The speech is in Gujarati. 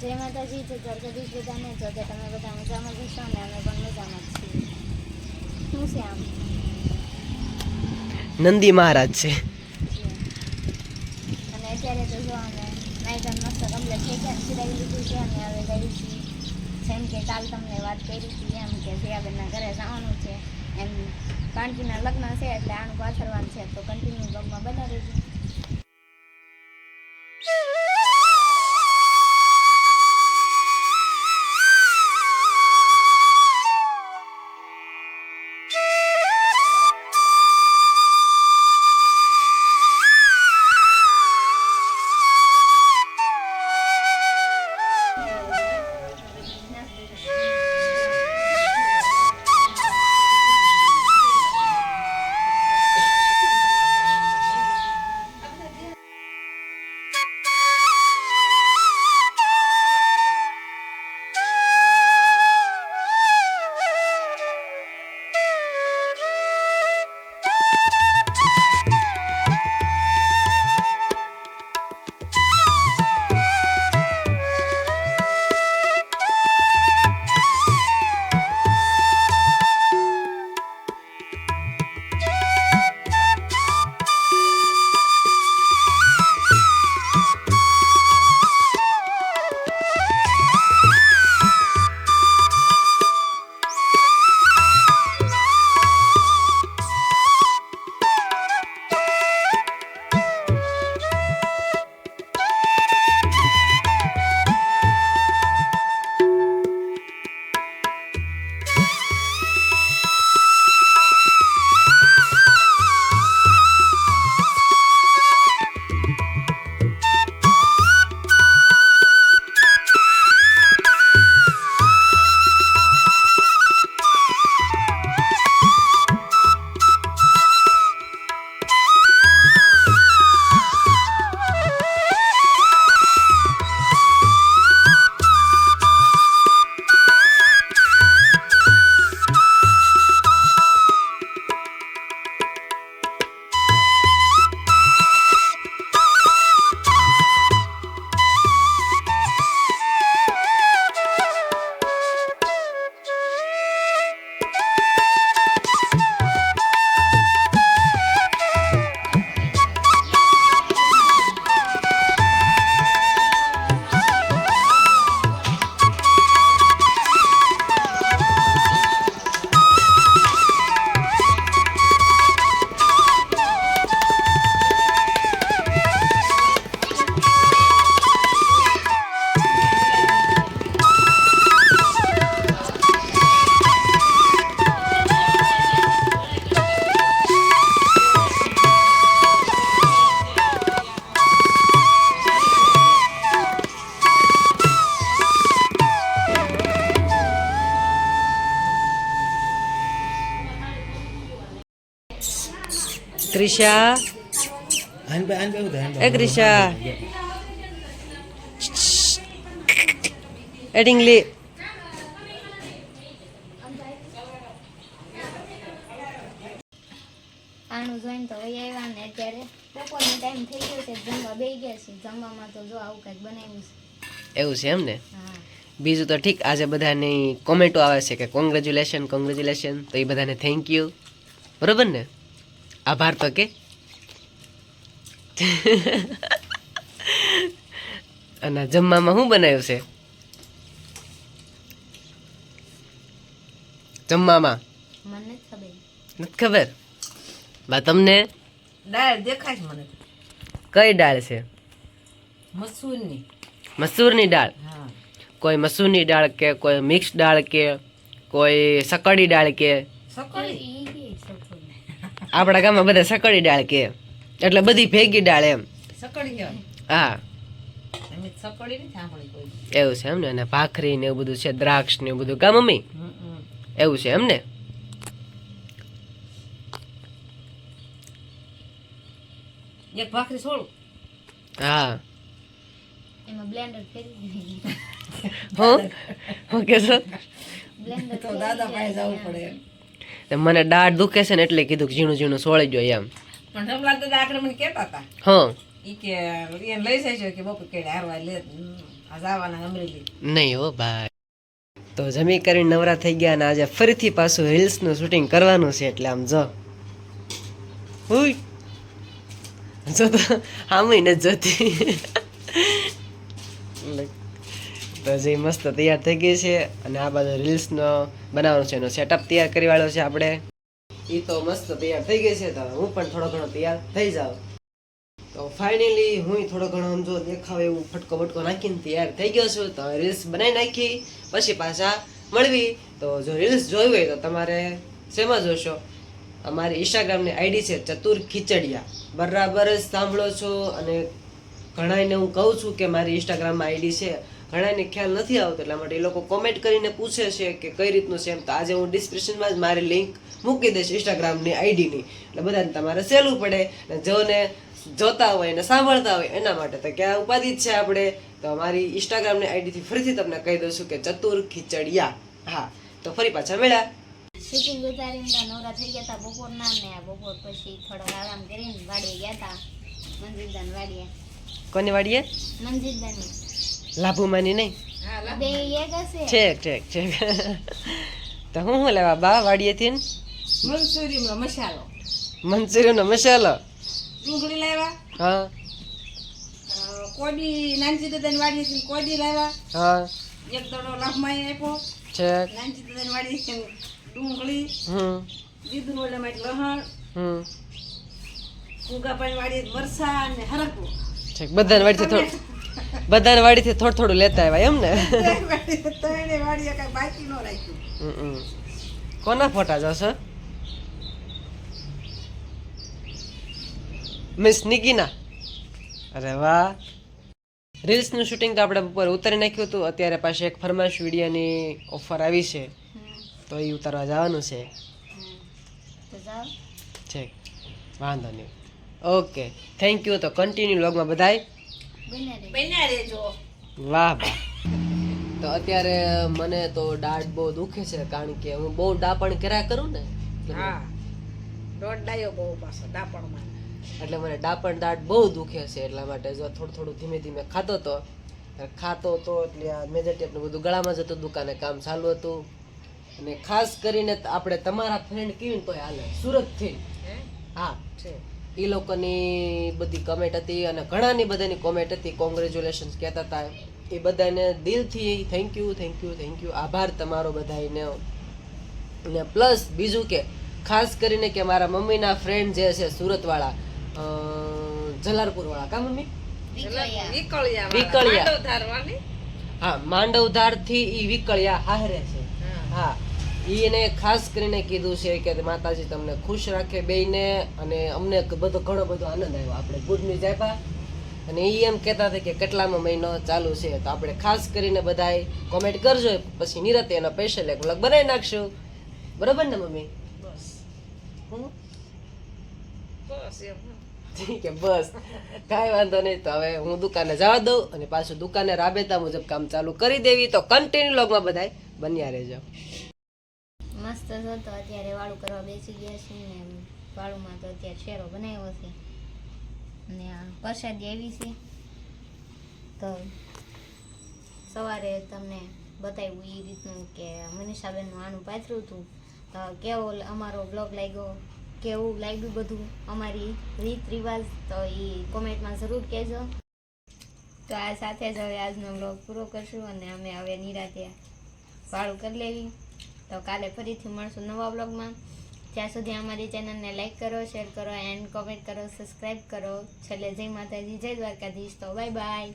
જય માતાજી જય દ્વારકાધીશ બધાને. જો કે તમે બધા મજામાં જશો ને? અમે પણ મજામાં છીએ. શું છે આમ? નંદી મહારાજ છે. અને અત્યારે તો જો અમે નાઈટન મસ્ત કમ્પ્લીટ થઈ ગયા સિરાવી લીધું છે અને હવે ગઈ છીએ. જેમ કે કાલ તમને વાત કરી હતી એમ કે જયાબેનના ઘરે જવાનું છે. એમ કાંટીના લગ્ન છે એટલે આનું પાછળવાનું છે તો કન્ટિન્યુ બ્લોગમાં બનાવી રહેજો. ક્રિશા એ ક્રિશા એડિંગલી આનું જોઈને તો વહી આવ્યા ને અત્યારે. બપોરનો ટાઈમ થઈ ગયો છે જમવા બે ગયા છે જમવામાં તો જો આવું કંઈક બનાવ્યું છે. એવું છે એમ ને? બીજું તો ઠીક આજે બધાની કોમેન્ટો આવે છે કે કોંગ્રેચ્યુલેશન કોંગ્રેચ્યુલેશન તો એ બધાને થેન્ક યુ બરોબર ને? આભાર તો કે. અને જમવામાં શું બનાવ્યું છે? જમવામાં? મને નથી ખબર? બા તમને? દાળ દેખાય મને. કઈ દાળ છે? મસૂરની. મસૂરની દાળ? કોઈ મસૂરની દાળ કે કોઈ મિક્સ દાળ કે કોઈ સકડી દાળ કે? સકડી. આપણા ગામમાં બધા સકડી દાળ કે. એટલે બધી ભેગી ડાળ એમ. હા. એવું છે એમને? અને ભાખરી ને એવું બધું છે દ્રાક્ષ ને એવું બધું. કા મમ્મી. એવું છે એમને? એક ભાખરી છોડું હા. એમાં બ્લેન્ડર ફેરી હું? હું કે છો? બ્લેન્ડર તો દાદા પાસે જવું પડે મને દાઢ દુખે છે ને એટલે કીધું કે ઝીણું ઝીણું સોળી જોઈએ એમ. પણ રમલાલ દાદા આખરે મને કહેતા હતા. હા. ઈ કે એને લઈ જાય છે કે બપોર કેડે હારવા લે. જવાના અમરેલી. નહીં હો ભાઈ. તો જમી કરીને નવરા થઈ ગયા અને આજે ફરીથી પાછું રીલ્સનું શૂટિંગ કરવાનું છે એટલે આમ જો. હુઈ. જો તો આમ નથી જોતી. તો જે મસ્ત તૈયાર થઈ ગઈ છે અને આ બાજુ રીલ્સનો બનાવવાનો છે, એનો સેટઅપ તૈયાર કરી વાળો છે આપણે. એ તો મસ્ત તૈયાર થઈ ગઈ છે, તો હું પણ થોડો ઘણો તૈયાર થઈ જાઉં. તો ફાઇનલી હું થોડો ઘણો જો દેખાવ એવું ફટકો બટકો નાખીને તૈયાર થઈ ગયો છું, તો રીલ્સ બનાવી નાખી, પછી પાછા મળવી. તો જો રીલ્સ જોઈ હોય તો તમારે શેમાં જોશો? અમારી ઇન્સ્ટાગ્રામની આઈડી છે ચતુર ખીચડિયા. બરાબર જ સાંભળો છો અને ઘણાને હું કહું છું કે મારી ઇન્સ્ટાગ્રામમાં આઈડી છે ઘણાને ખ્યાલ નથી આવતો એટલા માટે એ લોકો કોમેન્ટ કરીને પૂછે છે કે કઈ રીતનું છે એમ. તો આજે હું ડિસ્ક્રિપ્શનમાં જ મારી લિંક મૂકી દઈશ ઇન્સ્ટાગ્રામની આઈડીની એટલે બધાને તમારે સહેલું પડે અને જોને જોતા હોય અને સાંભળતા હોય એના માટે. તો ક્યાં ઉપાધિ છે આપણે? તો અમારી ઇન્સ્ટાગ્રામની આઈડીથી ફરીથી તમને કહી દઉં છું કે ચતુર ખીચડિયા. હા તો ફરી પાછા મળ્યા. શૂટિંગ ઉતારીને ત્યાં નવરા થઈ ગયા હતા બપોરના ને બપોર પછી થોડો આરામ કરીને વાડીએ ગયા હતા. મંજીરદાન વાડીએ. કોની વાડીએ? મંજીરદાની લાભુમાની નહીં? છેક છેક છેક તો હું શું લેવા? બા વાડીએથી ને? મંચુરીનો મસાલો. મંચુરિયનનો મસાલો? ડુંગળી લાવ્યા. હા. કોડી નાનજી દાદાની વાડીએથી કોડી લાવ્યા. હા. એક દડો લાભમાં આપ્યો. છેક નાનજી દાદાની વાડીએથી ડુંગળી. હમ. દીધું ઓલા માટે લહણ. હમ. કુગાપાની વાડીએ મરસા અને હરકું છેક બધાને વાડીથી થોડું બધાને વાડીથી થોડું થોડું લેતા આવ્યા એમ ને. કોના ફોટા જશો? મિસ નિકીના અરે વાહ. રીલ્સનું શૂટિંગ તો આપણે ઉપર ઉતારી નાખ્યું હતું. અત્યારે પાછી એક ફરમાશ વિડીયાની ઓફર આવી છે. તો એ ઉતારવા જવાનું છે. છે વાંધો નહીં. ઓકે થેન્ક યુ તો કન્ટિન્યુ લોગમાં બધાય. બન્યા રહેજો. વાહ વાહ તો અત્યારે મને તો દાઢ બહુ દુખે છે કારણ કે હું બહુ ડાપણ કર્યા કરું ને હા. દોઢ ડાયો બહુ પાછો ડાપણમાં. એટલે મને ડાપણ દાઢ બહુ દુખે છે એટલા માટે જો થોડું થોડું ધીમે ધીમે ખાતો તો. ખાતો તો એટલે આ મેજર ટેપને બધું ગળામાં જતું દુકાને કામ ચાલુ હતું. અને ખાસ કરીને આપણે તમારા ફ્રેન્ડ કેવી તો તોય હાલે? સુરતથી. હે? હા. છે. એ લોકોની બધી કમેન્ટ હતી અને ઘણાની બધાની કોમેન્ટ હતી. કોંગ્રેચ્યુલેશન્સ કહેતા હતા. એ બધાને દિલથી thank you thank you thank you આભાર તમારો બધાને ને પ્લસ બીજું કે ખાસ કરીને કે મારા મમ્મીના ફ્રેન્ડ જે છે સુરતવાળા જલારપુરવાળા. કા મમ્મી? વિકળિયા. વિકળિયા. હા માંડવધારથી એ વિકળિયા હાહરે છે. હા. એને ખાસ કરીને કીધું છે કે માતાજી તમને ખુશ રાખે બેયને અને અમને બધો ઘણો બધો આનંદ આવ્યો. આપણે ગુડ ન્યૂઝ આપ્યા અને એ એમ કહેતા હતા કે કેટલામો મહિનો ચાલુ છે. તો આપણે ખાસ કરીને બધાય કોમેન્ટ કરજો પછી નિરતે એના પૈસા લે વ્લોગ બનાવી નાખશું. બરોબર ને મમ્મી? બસ? બસ. ઠીક છે બસ. કાંઈ વાંધો નહીં તો હવે હું દુકાને જવા દઉં અને પાછું દુકાને રાબેતા મુજબ કામ ચાલુ કરી દેવી. તો કન્ટિન્યુ લોગમાં બધાય બન્યા રહેજો. મસ્ત હતો, તો અત્યારે વાળું કરવા બેસી ગયા છીએ ને વાળુમાં તો અત્યારે શેરો બનાવ્યો છે. ને આ પ્રસાદી આવી છે. તો સવારે તમને બતાવ્યું એ રીતનું કે મનીષાબેનનું આનું પાથરું હતું. તો કેવો અમારો બ્લોગ લાગ્યો, કેવું લાગ્યું બધું? અમારી રીત રિવાજ તો એ કોમેન્ટમાં જરૂર કહેજો. તો આ સાથે જ હવે આજનો બ્લોગ પૂરો કરશું અને અમે હવે નિરાતે વાળું કરી લેવી. તો કાલે ફરીથી મળશું નવા બ્લોગમાં ત્યાં સુધી અમારી ચેનલને લાઈક કરો શેર કરો એન્ડ કોમેન્ટ કરો સબસ્ક્રાઈબ કરો. છેલ્લે જય માતાજી, જય દ્વારકાધીશ. તો બાય બાય